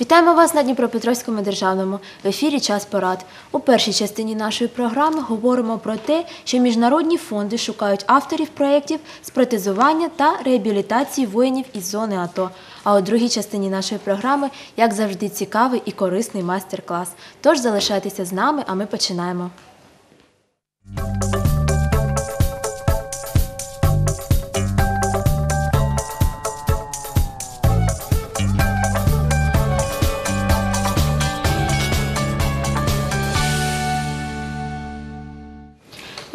Вітаємо вас на Дніпропетровському державному в ефірі Час порад. У першій частині нашої програми говоримо про те, що міжнародні фонди шукають авторів проєктів з протезування та реабілітації воїнів із зони АТО. А у другій частині нашої програми, як завжди, цікавий і корисний майстер-клас. Тож залишайтеся з нами, а ми починаємо.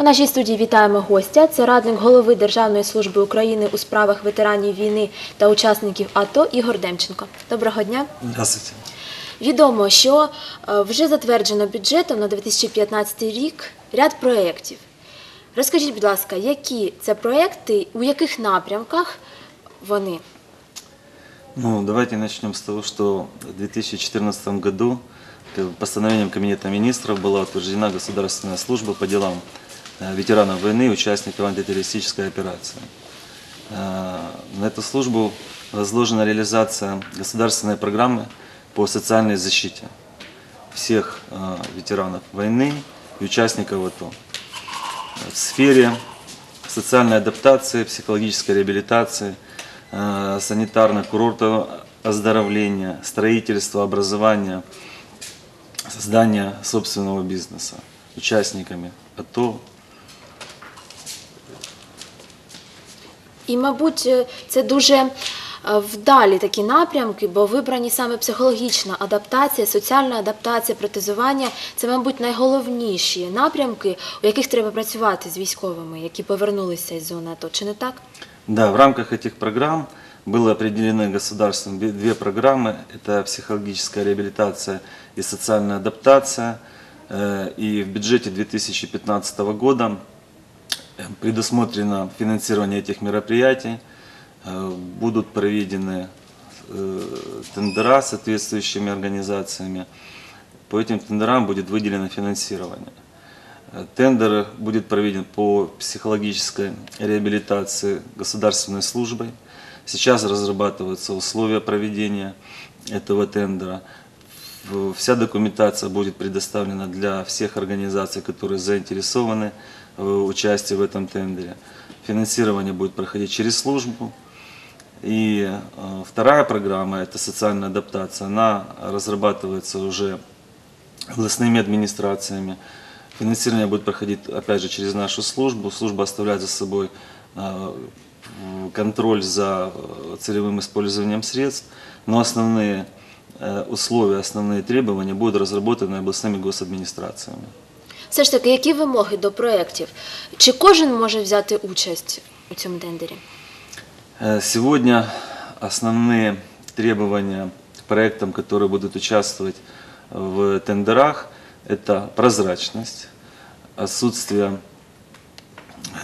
У нашій студії вітаємо гостя. Це радник голови Державної служби України у справах ветеранів війни та учасників АТО Ігор Демченко. Доброго дня. Здравствуйте. Відомо, що е, вже затверджено бюджетом на 2015 рік ряд проєктів. Розкажіть, будь ласка, які це проєкти, у яких напрямках вони? Ну, давайте начнем с того, что в 2014 году э, постановлением Кабинета министров была утверждена государственная служба по делам э, ветеранов войны участников антитеррористической операции. Э, На эту службу возложена реализация государственной программы по социальной защите всех э, ветеранов войны и участников АТО. В сфере социальной адаптации, психологической реабилитации, э, санитарно-курортного оздоровления, строительства, образования, создания собственного бизнеса участниками АТО. І, мабуть, е, це дуже е, вдалі такі напрямки, бо вибрані саме психологічна адаптація, соціальна адаптація, протезування це, мабуть, найголовніші напрямки, у яких треба працювати з військовими, які повернулися із зони АТО. Чи не так? Да, в рамках этих программ было определены государством две- две программы. Это психологическая реабилитация и социальная адаптация. Э, И в бюджете 2015 года э, Предусмотрено финансирование этих мероприятий. Э, Будут проведены э, тендера с соответствующими организациями. По этим тендерам будет выделено финансирование. Э, Тендер будет проведен по психологической реабилитации государственной службой. Сейчас разрабатываются условия проведения этого тендера. Вся документация будет предоставлена для всех организаций, которые заинтересованы в участии в этом тендере. Финансирование будет проходить через службу. И э, вторая программа, это социальная адаптация, она разрабатывается уже областными администрациями. Финансирование будет проходить, опять же, через нашу службу. Служба оставляет за собой э, контроль за э, целевым использованием средств, но основные э, условия, основные требования будут разработаны областными госадминистрациями. Все ж таки, які вимоги до проєктів? Чи кожен може взяти участь у цьому тендері? Э, Сегодня основные требования к проектам, которые будут участвовать в тендерах, это прозрачность, отсутствие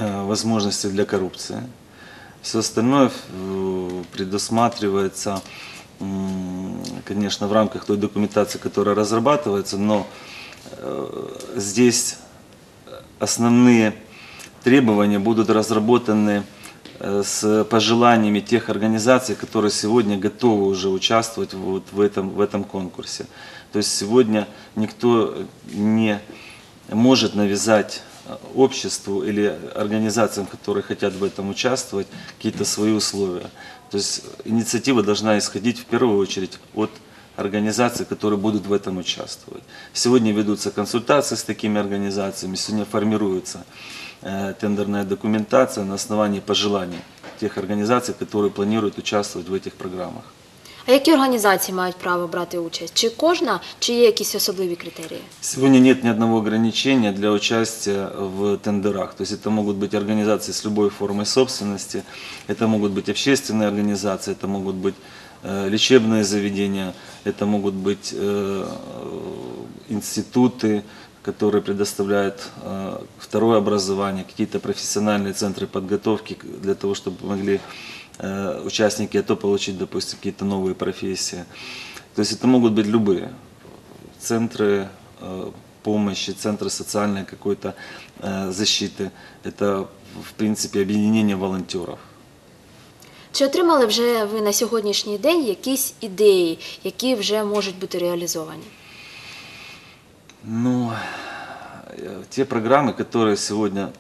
э, возможности для коррупции. Все остальное э, предусматривается, м, конечно, в рамках той документации, которая разрабатывается, но э, здесь основные требования будут разработаны э, с пожеланиями тех организаций, которые сегодня готовы уже участвовать вот в этом, в этом конкурсе. То есть сегодня никто не может навязать э, обществу или организациям, которые хотят в этом участвовать, какие-то свои условия. То есть инициатива должна исходить в первую очередь от организаций, которые будут в этом участвовать. Сегодня ведутся консультации с такими организациями, сегодня формируется э, тендерная документация на основании пожеланий тех организаций, которые планируют участвовать в этих программах. А які організації мають право брати участь? Чи кожна, чи є якісь особливі критерії? Сегодня нет ни одного ограничения для участия в тендерах. То есть это могут быть организации с любой формой собственности, это могут быть общественные организации, это могут быть э, лечебные заведения, это могут быть э, институты, которые предоставляют э, второе образование, какие-то профессиональные центры подготовки для того, чтобы могли э, участники АТО получить, допустим, какие-то новые профессии. То есть это могут быть любые центры э, помощи, центры социальной какой-то э, защиты. Это, в принципе, объединение волонтеров. Чи отримали вже ви на сьогоднішній день якісь ідеї, які вже можуть бути реалізовані? Ну, э, те программы, которые сегодня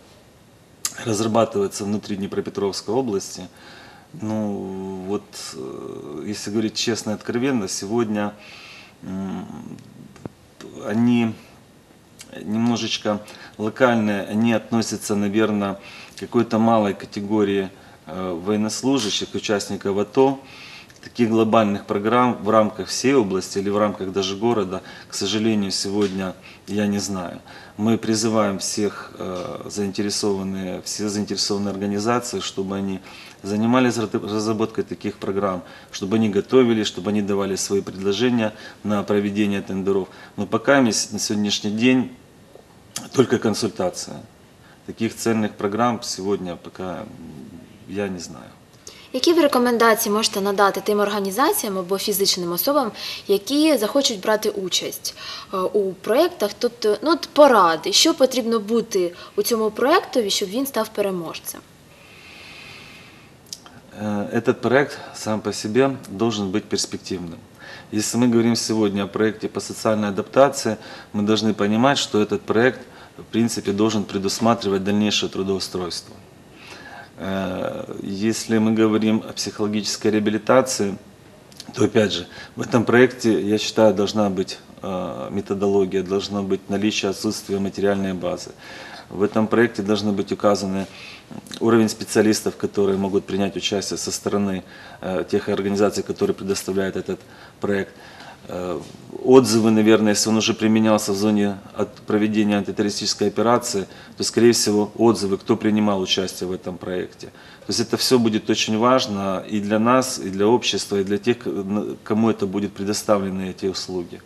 разрабатываются внутри Днепропетровской области, ну, вот, э, если говорить честно и откровенно, сегодня м, они немножечко локальные, они относятся, наверное, к какой-то малой категории э, военнослужащих, участников АТО. Таких глобальных программ в рамках всей области или в рамках даже города, к сожалению, сегодня я не знаю. Мы призываем всех э, заинтересованные, все заинтересованные организации, чтобы они занимались разра- разработкой таких программ, чтобы они готовили, чтобы они давали свои предложения на проведение тендеров. Но пока на сегодняшний день только консультация. Таких цельных программ сегодня пока я не знаю. Які ви рекомендації можете надати тим організаціям або фізичним особам, які захочуть брати участь е, у проєктах? Тобто, ну от поради, що потрібно бути у цьому проєктові, щоб він став переможцем? Э, Этот проект сам по себе должен быть перспективным. Если мы говорим сегодня о проекте по социальной адаптации, мы должны понимать, что этот проект в принципе должен предусматривать дальнейшее трудоустройство. Э, Если мы говорим о психологической реабилитации, то опять же, в этом проекте, я считаю, должна быть э, методология, должно быть наличие отсутствия материальной базы. В этом проекте должны быть указаны уровень специалистов, которые могут принять участие со стороны э, тех организаций, которые предоставляют этот проект. Э, Отзывы, наверное, если он уже применялся в зоне от проведения антитеррористической операции, то, скорее всего, отзывы, кто принимал участие в этом проекте. То есть это все будет очень важно и для нас, и для общества, и для тех, кому это будет предоставлены эти услуги.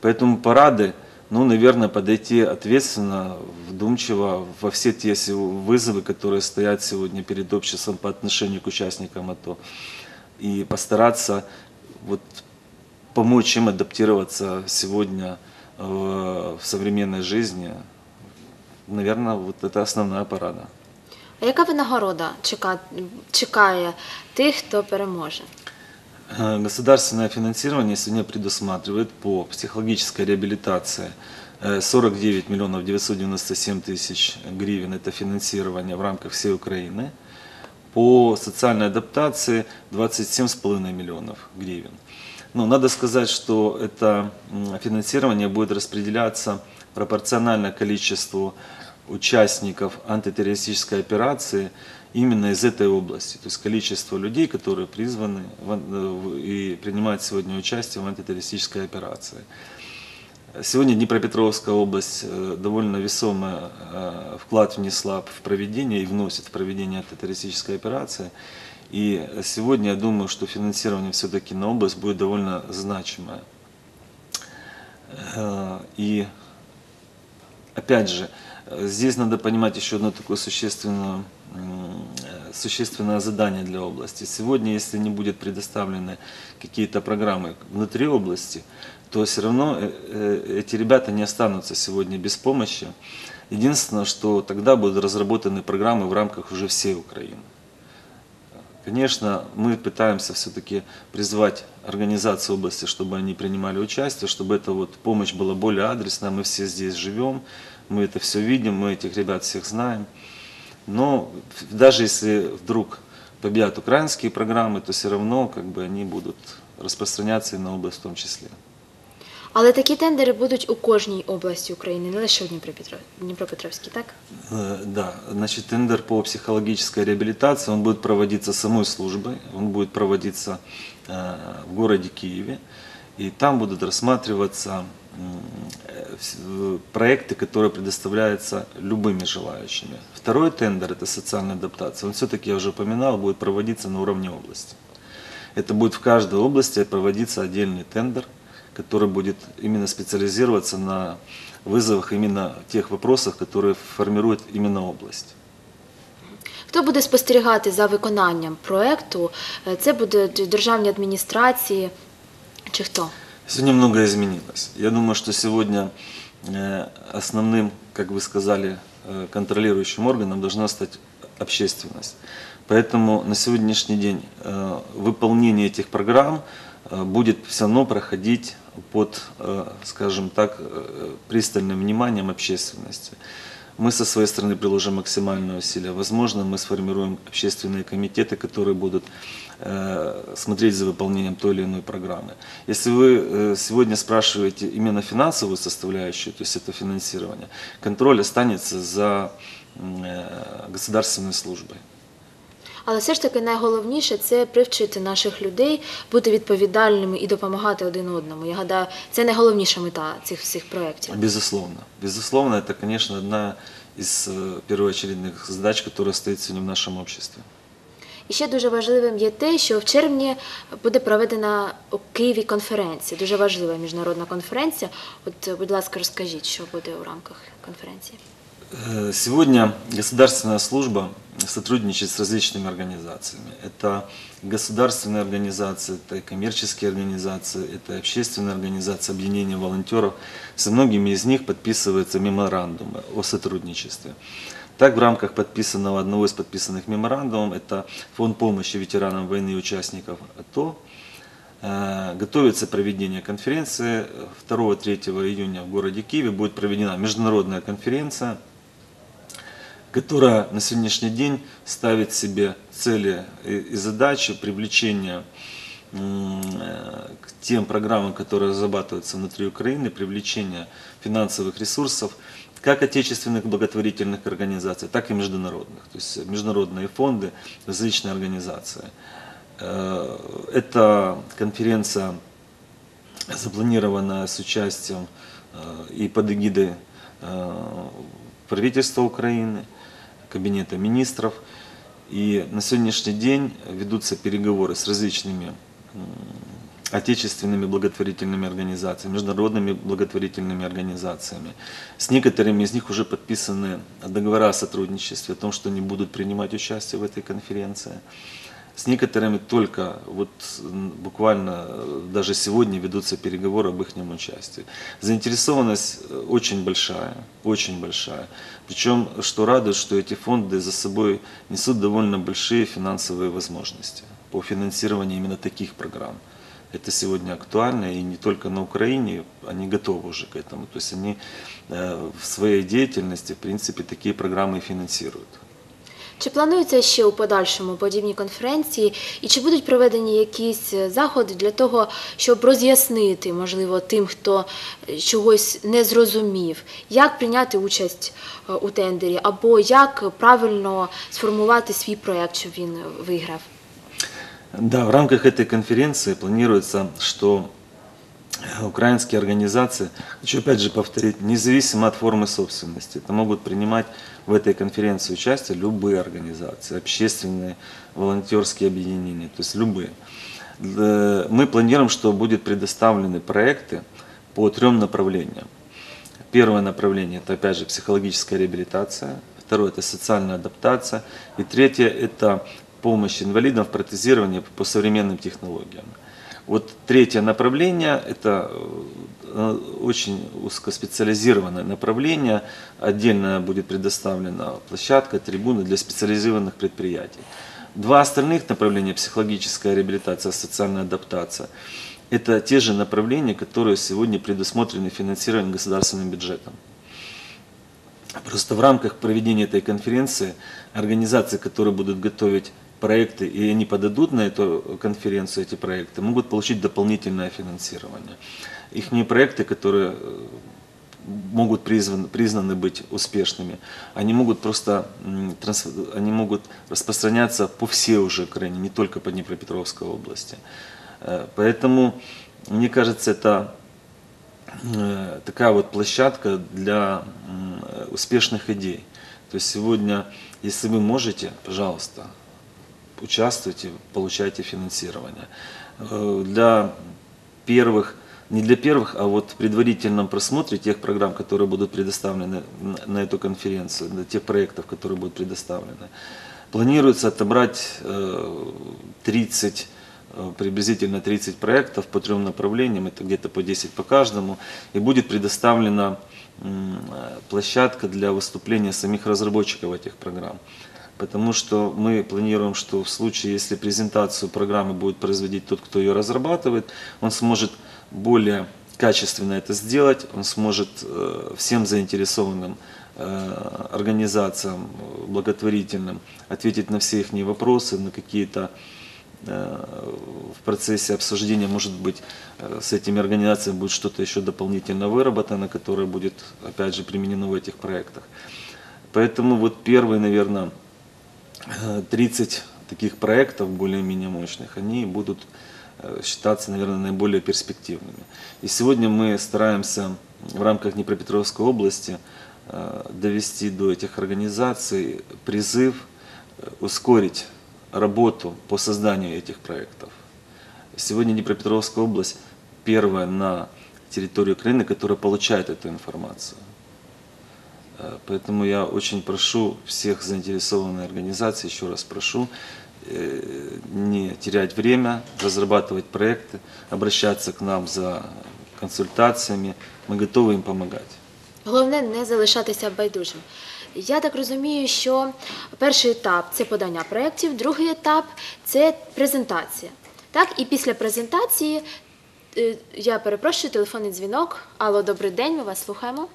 Поэтому парады, ну, наверное, подойти ответственно, вдумчиво во все те вызовы, которые стоят сегодня перед обществом по отношению к участникам АТО. И постараться вот, помочь им адаптироваться сегодня э, в современной жизни. Наверное, вот это основная парада. А яка винагорода чека- чекає тих, хто переможе? Э, Государственное финансирование сегодня предусматривает по психологической реабилитации э, 49 миллионов 997 тысяч гривен. Это финансирование в рамках всей Украины. По социальной адаптации 27,5 миллионов гривен. Ну, надо сказать, что это финансирование будет распределяться пропорционально количеству участников антитеррористической операции именно из этой области. То есть количество людей, которые призваны э, и принимают сегодня участие в антитеррористической операции. Сегодня Днепропетровская область э, довольно весомый э, вклад внесла в проведение и вносит в проведение антитеррористической операции. И сегодня я думаю, что финансирование все-таки на область будет довольно значимое. Э, И опять же, здесь надо понимать еще одно такое существенное, существенное задание для области. Сегодня, если не будет предоставлены какие-то программы внутри области, то все равно э, э, эти ребята не останутся сегодня без помощи. Единственное, что тогда будут разработаны программы в рамках уже всей Украины. Конечно, мы пытаемся все-таки призвать организации области, чтобы они принимали участие, чтобы эта вот помощь была более адресная. Мы все здесь живем, мы это все видим, мы этих ребят всех знаем. Но даже если вдруг победят украинские программы, то все равно как бы они будут распространяться и на область в том числе. Але такі тендери будуть у кожній області України, не лише у Дніпропетро- Дніпропетровській, так? Э, Да, значит, тендер по психологической реабилитации, он будет проводиться самой службой, он будет проводиться э, в городе Киеве, и там будут рассматриваться м, э, вс- э, проекты, которые предоставляются любыми желающими. Второй тендер, это социальная адаптация, он все-таки, я уже упоминал, будет проводиться на уровне области. Это будет в каждой области проводиться отдельный тендер, который будет именно специализироваться на вызовах именно тех вопросов, которые формирует именно область. Хто буде спостерігати за виконанням проекту? Е, Це буде державні адміністрації чи хто? Сегодня многое изменилось. Я думаю, что сегодня э, основным, как вы сказали, э, контролирующим органом должна стать общественность. Поэтому на сегодняшний день э, выполнение этих программ э, будет все равно проходить под, э, скажем так, э, пристальным вниманием общественности. Мы со своей стороны приложим максимальные усилия. Возможно, мы сформируем общественные комитеты, которые будут э, смотреть за выполнением той или иной программы. Если вы э, сегодня спрашиваете именно финансовую составляющую, то есть это финансирование, контроль останется за э, государственной службой. Але все ж таки найголовніше це привчити наших людей бути відповідальними і допомагати один одному. Я гадаю, це найголовніша мета цих всіх проєктів. Безусловно. Безусловно, это, конечно, одна из э, первоочередных задач, которая стоит сегодня в нашем обществе. І ще дуже важливим є те, що в червні буде проведена у Києві конференція. Дуже важлива міжнародна конференція. От, будь ласка, розкажіть, що буде у рамках конференції. Э, Сегодня государственная служба сотрудничает с различными организациями. Это государственные организации, это коммерческие организации, это общественные организации, объединения волонтеров. Со многими из них подписываются меморандумы о сотрудничестве. Так, в рамках подписанного, одного из подписанных меморандумов, это Фонд помощи ветеранам войны и участников АТО, э, готовится проведение конференции. 2-3 июня в городе Киеве будет проведена международная конференция которая на сегодняшний день ставит себе цели и задачи привлечения э, к тем программам, которые разрабатываются внутри Украины, привлечения финансовых ресурсов как отечественных благотворительных организаций, так и международных. То есть международные фонды, различные организации. Э, Эта конференция запланирована с участием э, и под эгидой правительства Украины, Кабинета министров. И на сегодняшний день ведутся переговоры с различными отечественными благотворительными организациями, международными благотворительными организациями. С некоторыми из них уже подписаны договора о сотрудничестве, о том, что они будут принимать участие в этой конференции. С некоторыми только вот буквально э, даже сегодня ведутся переговоры об их участии. Заинтересованность э, очень большая, очень большая. Причем, что радует, что эти фонды за собой несут довольно большие финансовые возможности по финансированию именно таких программ. Это сегодня актуально и не только на Украине, они готовы уже к этому. То есть они э, в своей деятельности, в принципе, такие программы финансируют. Чи плануються ще у подальшому подібні конференції, і чи будуть проведені якісь е, заходи для того, щоб роз'яснити, можливо, тим, хто е, чогось не зрозумів, як прийняти участь е, у тендері, або як правильно сформувати свій проєкт, щоб він виграв? Да, в рамках этой конференции планируется, что украинские организации, хочу опять же повторить, независимо от формы собственности, это могут принимать в этой конференции участие любые организации, общественные, волонтерские объединения, то есть любые. Э, Мы планируем, что будут предоставлены проекты по трем направлениям. Первое направление – это опять же психологическая реабилитация, второе – это социальная адаптация, и третье – это помощь инвалидам в протезировании по современным технологиям. Вот третье направление – это э, очень узкоспециализированное направление. Отдельно будет предоставлена площадка, трибуна для специализированных предприятий. Два остальных направления – психологическая реабилитация, социальная адаптация – это те же направления, которые сегодня предусмотрены финансированием государственным бюджетом. Просто в рамках проведения этой конференции организации, которые будут готовить проекты, и они подадут на эту конференцию эти проекты, могут получить дополнительное финансирование. Их проекты, которые э, могут призваны, признаны быть успешными, они могут просто м, трансф- они могут распространяться по всей уже Украине, не только по Днепропетровской области. Э, Поэтому, мне кажется, это э, такая вот площадка для успешных идей. То есть сегодня, если вы можете, пожалуйста, участвуйте, получайте финансирование. Э, Для первых, не для первых, а вот в предварительном просмотре тех программ, которые будут предоставлены на- эту конференцию, для тех проектов, которые будут предоставлены, планируется отобрать э, 30 э, приблизительно 30 проектов по трем направлениям, это где-то по 10 по каждому, и будет предоставлена э, площадка для выступления самих разработчиков этих программ. Потому что мы планируем, что в случае, если презентацию программы будет производить тот, кто ее разрабатывает, он сможет более качественно это сделать, он сможет э, всем заинтересованным э, организациям благотворительным ответить на все их вопросы, на какие-то э, в процессе обсуждения, может быть, с этими организациями будет что-то еще дополнительно выработано, которое будет, опять же, применено в этих проектах. Поэтому вот первые, наверное, 30 таких проектов более-менее мощных, они будут э, считаться, наверное, наиболее перспективными. И сегодня мы стараемся в рамках Днепропетровской области э, довести до этих организаций призыв э, ускорить работу по созданию этих проектов. Сегодня Днепропетровская область первая на территории Украины, которая получает эту информацию. Э, Поэтому я очень прошу всех заинтересованных организаций, еще раз прошу, э, не терять время, разрабатывать проекты, обращаться к нам за консультациями. Мы готовы им помогать. Головне не залишатися байдужим. Я так розумію, що перший етап це подання проєктів, другий етап це презентація. Так, і після презентації е, я перепрошую телефонний дзвінок. Алло, добрий день, ми вас слухаємо.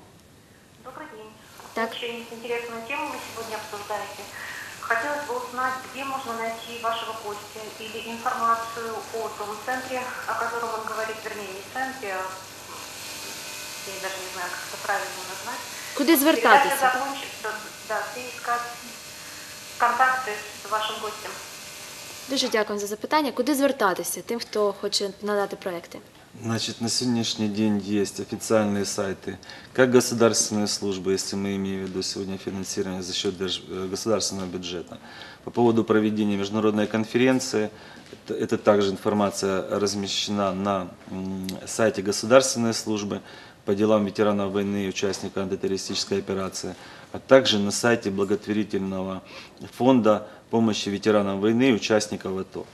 Добрый день. Так. Очень интересную тему вы сегодня обсуждаете. Хотелось бы узнать, где можно найти вашего гостя или информацию о том центре, о котором он говорит, вернее, не центре, а я даже не знаю, как это правильно назвать. Куди Передача звертатися? закончится, да, где искать контакты с вашим гостем. Дуже дякую за запитання. Куди звертатися тим, хто хоче надати проекти? Значит, на сегодняшний день есть официальные сайты, как государственные службы, если мы имеем в виду сегодня финансирование за счет э, государственного бюджета. По поводу проведения международной конференции, это, это также информация размещена на сайте государственной службы по делам ветеранов войны и участников антитеррористической операции, а также на сайте благотворительного фонда помощи ветеранам войны и участников АТО.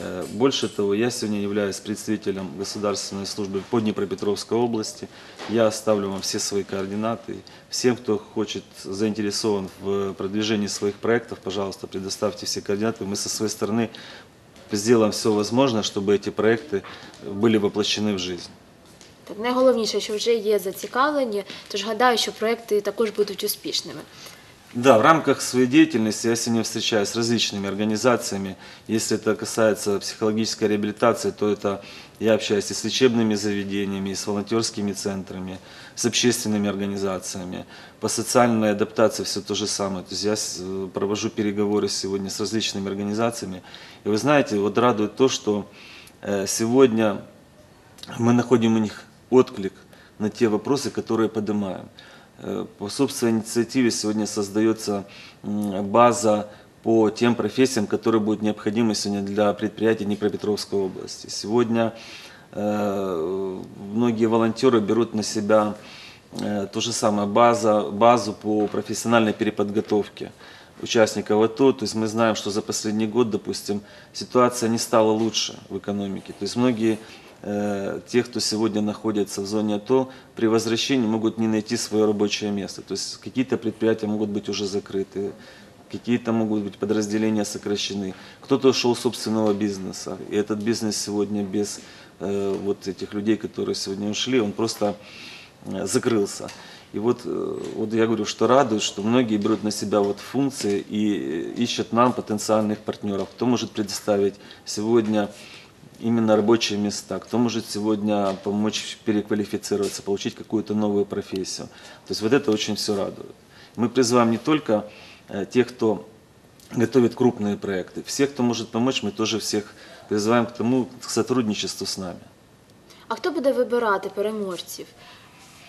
Э, Больше того, я сегодня являюсь представителем государственной службы по Днепропетровской области. Я оставлю вам все свои координаты. Всем, кто хочет, заинтересован в продвижении своих проектов, пожалуйста, предоставьте все координаты. Мы со своей стороны сделаем все возможное, чтобы эти проекты были воплощены в жизнь. Так, найголовніше, що вже є зацікавлені, тож гадаю, що проекти також будуть успішними. Да, в рамках своей деятельности я сегодня встречаюсь с различными организациями. Если это касается психологической реабилитации, то это я общаюсь и с лечебными заведениями, и с волонтерскими центрами, с общественными организациями. По социальной адаптации все то же самое. То есть я э, провожу переговоры сегодня с различными организациями. И вы знаете, вот радует то, что э, сегодня мы находим у них отклик на те вопросы, которые поднимаем. Э, По собственной инициативе сегодня создается база по тем профессиям, которые будут необходимы сегодня для предприятий Днепропетровской области. Сегодня э, многие волонтеры берут на себя э, то же самое база, базу по профессиональной переподготовке участников АТО. То есть мы знаем, что за последний год, допустим, ситуация не стала лучше в экономике. То есть многие тех, кто сегодня находится в зоне АТО, при возвращении могут не найти свое рабочее место. То есть какие-то предприятия могут быть уже закрыты, какие-то могут быть подразделения сокращены. Кто-то ушел с собственного бизнеса, и этот бизнес сегодня без э, вот этих людей, которые сегодня ушли, он просто э, закрылся. И вот, э, вот я говорю, что радует, что многие берут на себя вот функции и э, ищут нам потенциальных партнеров. Кто может предоставить сегодня именно рабочие места, кто может сегодня помочь переквалифицироваться, получить какую-то новую профессию. То есть вот это очень все радует. Мы призываем не только э, тех, кто готовит крупные проекты, всех, кто может помочь, мы тоже всех призываем к тому, к сотрудничеству с нами. А хто буде вибирати переможців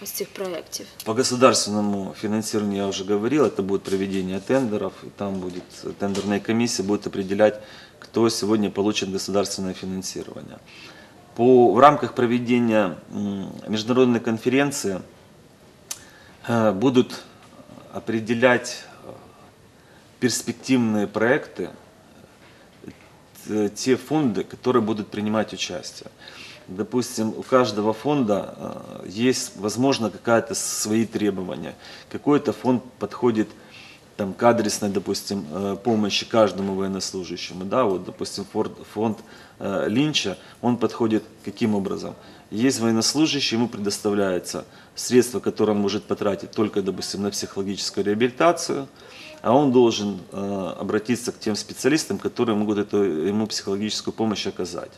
ось цих проєктів? По государственному финансированию я уже говорил, это будет проведение тендеров, и там будет тендерная комиссия, будет определять, кто сегодня получит государственное финансирование. По, в рамках проведения международной конференции э, будут определять э, перспективные проекты, э, те фонды, которые будут принимать участие. Допустим, у каждого фонда есть, возможно, какая-то свои требования. Какой-то фонд подходит там, к адресной, допустим, э, помощи каждому военнослужащему. Да, вот, допустим, фонд, фонд э, Линча, он подходит каким образом? Есть военнослужащий, ему предоставляется средства, которые он может потратить только, допустим, на психологическую реабилитацию, а он должен э, обратиться к тем специалистам, которые могут эту, ему психологическую помощь оказать.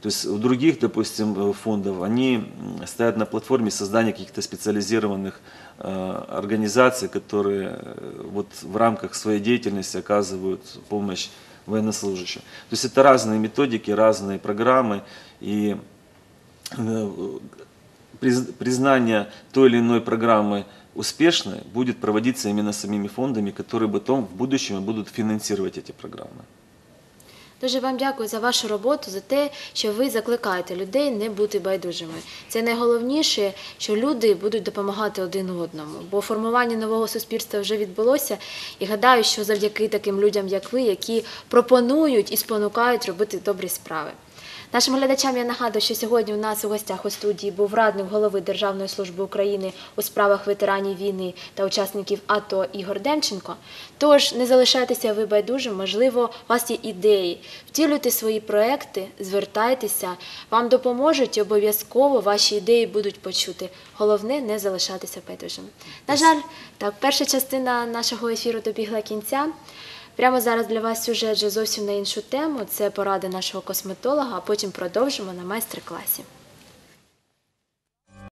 То есть у других, допустим, э, фондов, они стоят на платформе создания каких-то специализированных э, организаций, которые э, вот в рамках своей деятельности оказывают помощь военнослужащим. То есть это разные методики, разные программы, и приз- признание той или иной программы успешной будет проводиться именно самими фондами, которые потом в будущем будут финансировать эти программы. Дуже вам дякую за вашу роботу, за те, що ви закликаєте людей не бути байдужими. Це найголовніше, що люди будуть допомагати один одному. Бо формування нового суспільства вже відбулося, і гадаю, що завдяки таким людям, як ви, які пропонують і спонукають робити добрі справи. Нашим глядачам я нагадую, що сьогодні у нас у гостях у студії був радник голови Державної служби України у справах ветеранів війни та учасників АТО Ігор Демченко. Тож не залишайтеся ви байдужим, можливо, у вас є ідеї. Втілюйте свої проекти, звертайтеся, вам допоможуть і обов'язково ваші ідеї будуть почути. Головне не залишатися байдужим. На жаль, так, перша частина нашого ефіру добігла кінця. Прямо зараз для вас сюжет вже зовсім на іншу тему. Це поради нашого косметолога, а потім продовжимо на майстер-класі.